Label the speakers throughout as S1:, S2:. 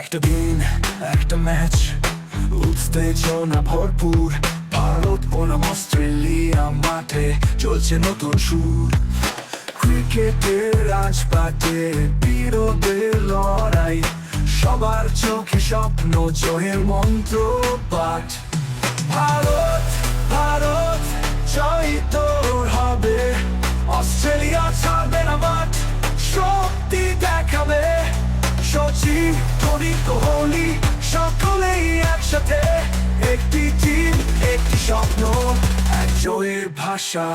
S1: একটা দিন, একটা ম্যাচ উত্তেজনা ভরপুর ভারত বনাম অস্ট্রেলিয়া মাঠে। চলছে নতুন সুর। ক্রিকেটের রাজপাটে, বিরোধের লড়াই। সবার চোখে স্বপ্ন, জয়ের মন্ত্র পাঠ ভারত ভারত জয় তোর হবে। অস্ট্রেলিয়া ছাড়বে না মাঠ। শক্তি দেখাবে। সচিন ধোনি কোহলি সকলেই একসাথে, একটি টিম একটি স্বপ্ন, এক জয়ের ভাষা।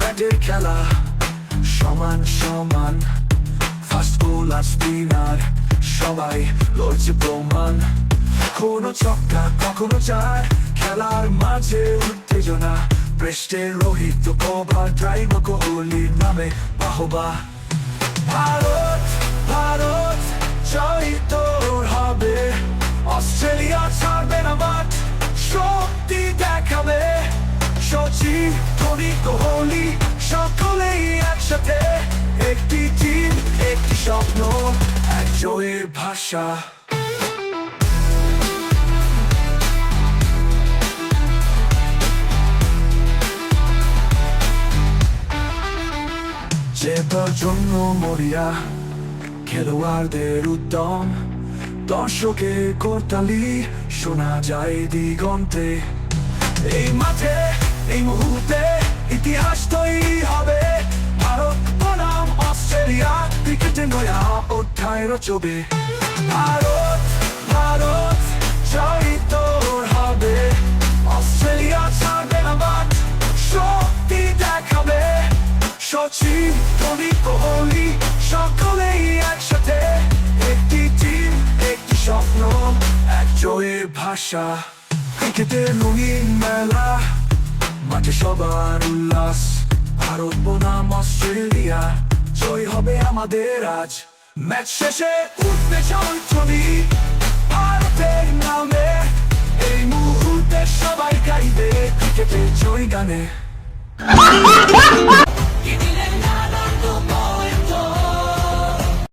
S1: ব্যাটের খেলা, সমান সমান ফাস্ট বল আর স্পিনার সবাই লড়ছে প্রমাণ। কোনো ছক্কা কখনো চার খেলার মাঝে উত্তেজনা। পৃষ্ঠে রোহিত কভার ড্রাইভ কোহলির নামে বাহবা। ভারত ভারত জয় তোর হবে। অস্ট্রেলিয়া ছাড়বে না মাঠ, শক্তি দেখাবে। সচিন ধোনি কোহলি সকলেই একসাথে। একটি টিম, একটি স্বপ্ন, এক জয়ের ভাষা। যেবার জন্য মরিয়া খেলোয়াড়দের উদ্যম দর্শকের করতালি শোনা যায় দিগন্তে এই মাঠে এই মুহূর্তে ইতিহাস তৈরি হবে ভারত বনাম অস্ট্রেলিয়া ক্রিকেটে নয়া অধ্যায় রচবে ভারত ভারত সচিন ধোনি কোহলি, সকলেই একসাথে। একটি টিম একটি স্বপ্ন, এক জয়ের ভাষা। ক্রিকেটের রঙিন মেলা, মাঠে সবার উল্লাস। ভারত বনাম অস্ট্রেলিয়া, জয় হবে আমাদের আজ। ম্যাচ শেষে উঠবে জয়ধ্বনি ভারতের নামে। এই মুহূর্তে সবাই গাইবে ক্রিকেটের জয় গানে।